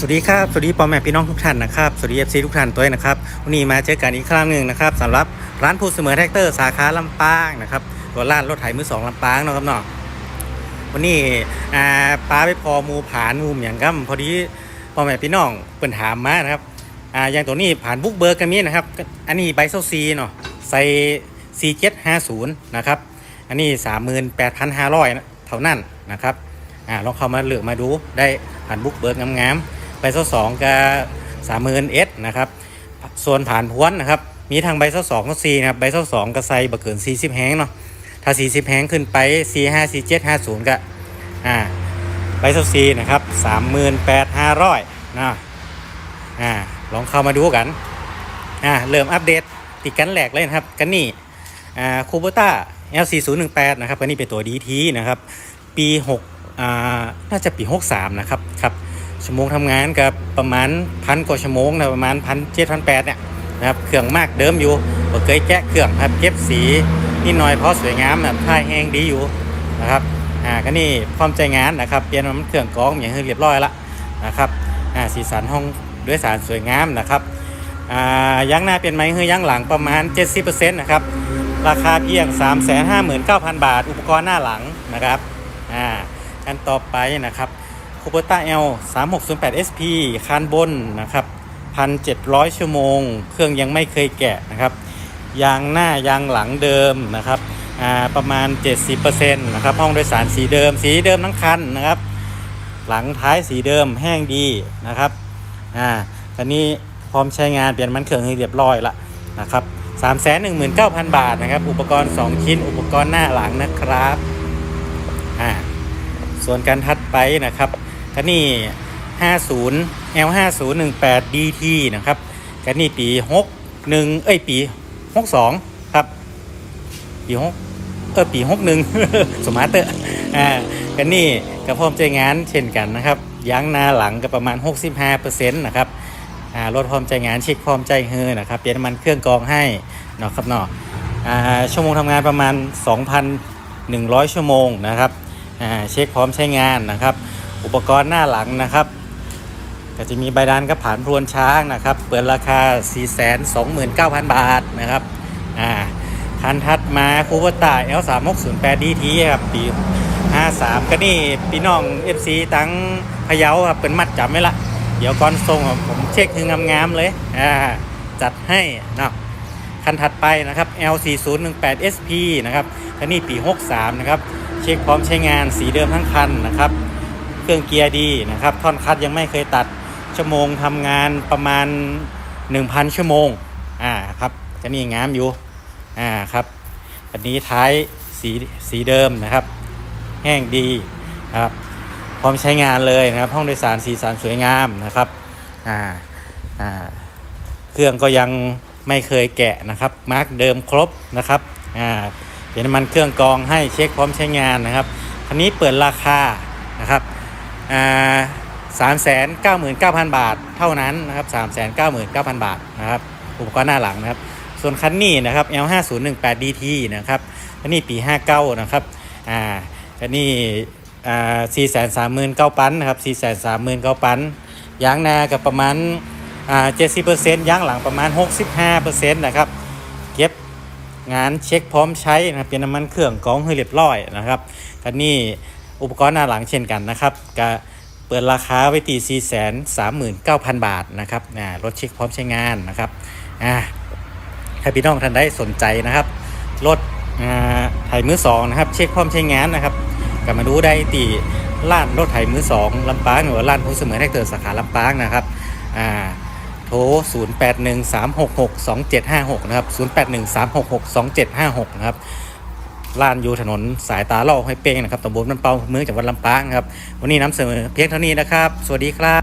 สวัสดีครับ สวัสดีพ่อแม่พี่น้องทุกท่านนะครับ สวัสดีเอฟซีทุกท่านตัวนะครับ วันนี้มาเจอกันอีกครั้งหนึ่งนะครับสำหรับร้านพูดเสมอแท็กเตอร์สาขาลำปางนะครับตัวร้านรถไถมือสองลำปางเนาะครับเนาะวันนี้อ่าป้าไปพอมูผานมูอย่างกัพอดีพ่อแม่พี่น้องเปิ่นถามมานะครับอ่าอย่างตัวนี้ผ่านบุ๊กเบิร์กกันมีนะครับ อันนี้ใบเซลซีเนาะใส่ซีเจ็ดห้าศูนย์นะครับอันนี้สามหมื่นแปดพันห้าร้อยเท่านั้นนะครับอ่าลองเข้ามาเลือกมาดูได้ผ่านบุ๊กเบิร์กงามๆ ใบเสาสองกับสามหมื่นเอสนะครับส่วนผ่านพวนนะครับมีทางใบเสาสองก็ซีนะครับใบเสาสองก็ใส่บะเกินสี่สิบแหงเนาะถ้าสี่สิบแหงขึ้นไปสี่ห้าสี่เจ็ดห้าศูนย์ก็อ่าใบเสาซีนะครับสามหมื่นแปดห้าร้อยนะอ่าลองเข้ามาดูกันอ่าเริ่มอัปเดตติดกันแหลกเลยนะครับกันนี่อ่าคูโบต้า L4018 นะครับอันนี้เป็นตัว DT นะครับ ปี6อ่าน่าจะปี 63 นะครับครับ ชั่วโมงทำงานกับประมาณพันกว่าชั่วโมงนะประมาณพันเจ็ดพันแปดเนี่ยนะครับเครื่องมากเดิมอยู่บ่เคยแกะเครื่องครับเก็บสีนิดหน่อยเพราะสวยงามนะท่ายแห้งดีอยู่นะครับอ่าก็นี่พร้อมใจงานนะครับเปลี่ยนมันเครื่องกองอย่างเรียบร้อยละนะครับอ่าสีสันห้องด้วยสารสวยงามนะครับอ่ายังหน้าเปลี่ยนไหมคือยังหลังประมาณ 70%นะครับราคาเพียง 359,000 บาท อุปกรณ์หน้าหลังนะครับอ่ากันต่อไปนะครับ คูเปอร์ต้า L 3608 SP คานบนนะครับ 1,700 ชั่วโมง เครื่องยังไม่เคยแกะนะครับ ยางหน้ายางหลังเดิมนะครับอ่าประมาณ 70%นะครับ ห้องโดยสารสีเดิม สีเดิมทั้งคันนะครับ หลังท้ายสีเดิมแห้งดีนะครับอ่าตอนนี้พร้อมใช้งานเปลี่ยนมันเครื่องให้เรียบร้อยละนะครับ319,000 บาทนะครับ อุปกรณ์ 2 ชิ้น อุปกรณ์หน้าหลังนะครับอ่าส่วนการทัดไปนะครับ ก็นี่50 L 5018 DT นะครับก็นี่ปี61เอ้ยปี 62 ครับ ปี6เออปี61สมาร์เตอร์อ่าก็นี่ก็พร้อมใจงานเช่นกันนะครับยางหน้าหลังก็ประมาณ 65%นะครับอ่ารถพร้อมใจงานเช็คพร้อมใจเฮอนะครับเปลี่ยนน้ำมันเครื่องกรองให้เนาะครับเนาะอ่าชั่วโมงทำงานประมาณ 2,100 ชั่วโมงนะครับอ่าเช็คพร้อมใช้งานนะครับ อุปกรณ์หน้าหลังนะครับ ก็จะมีใบดานกับผานพรวนช้างนะครับ เปิดราคา 429,000 บาทนะครับอ่าคันทัดมาคูเวต้า L3608 DT ครับปี 53 ก็นี่พี่น้อง FC ตั้งพะเยาครับเป็นมัดจำไว้ละ เดี๋ยวก่อนส่งผมเช็คคืองามๆเลยอ่าจัดให้เนาะคันถัดไปนะครับ L4018 SP นะครับก็นี่ปี 63 นะครับ เช็คพร้อมใช้งานสีเดิมทั้งคันนะครับ เครื่องเกียร์ดีนะครับ ท่อนคัดยังไม่เคยตัดชั่วโมงทำงานประมาณ 1,000 ชั่วโมงอ่าครับจะนี่งามอยู่อ่าครับอันนี้ท้ายสีสีเดิมนะครับ แห้งดีนะครับพร้อมใช้งานเลยนะครับ ห้องโดยสารสีสันสวยงามนะครับอ่าอ่าเครื่องก็ยังไม่เคยแกะนะครับ มาร์กเดิมครบนะครับอ่าเดี๋ยวน้ำมันเครื่องกองให้เช็คพร้อมใช้งานนะครับคันนี้เปิดราคานะครับ สามแสนเก้าหมื่นเก้าพันบาทเท่านั้นนะครับสามแสนเก้าหมื่นเก้าพันบาทนะครับอุปกรณ์หน้าหลังนะครับ ส่วนคันนี้นะครับ L 5 0 1 8 DT นะครับคันนี้ปี59นะครับอ่าคันนี้อ่าสี่แสนสามหมื่นเก้าปันนะครับสี่แสนสามหมื่นเก้าปันยางหน้ากับประมาณอ่าเจ็ดสิบเปอร์เซ็นต์ยางหลังประมาณหกสิบห้าเปอร์เซ็นต์นะครับเก็บงานเช็คพร้อมใช้นะครับเป็นน้ำมันเครื่องกองให้เรียบร้อยนะครับกันนี่ อุปกรณ์หน้าหลังเช่นกันนะครับก็เปิดราคาไว้ตีสี่แสนสามหมื่นเก้าพันบาทนะครับรถเช็คพร้อมใช้งานนะครับถ้าพี่น้องท่านได้สนใจนะครับ รถอ่าไถมือสองนะครับ เช็คพร้อมใช้งานนะครับกลับมาดูได้ที่ร้านรถไถมือสองลำปางหรือว่าร้านผู้เสมอแท็กเตอร์สาขาลำปางนะครับอ่าโทร 0813662756 นะครับ 0813662756 นะครับ ร้านอยู่ถนนสายตาล่อห้อยเป้งนะครับตำบลมันเปาเมืองจังหวัดลำปางครับ วันนี้นำเสนอเพียงเท่านี้นะครับ สวัสดีครับ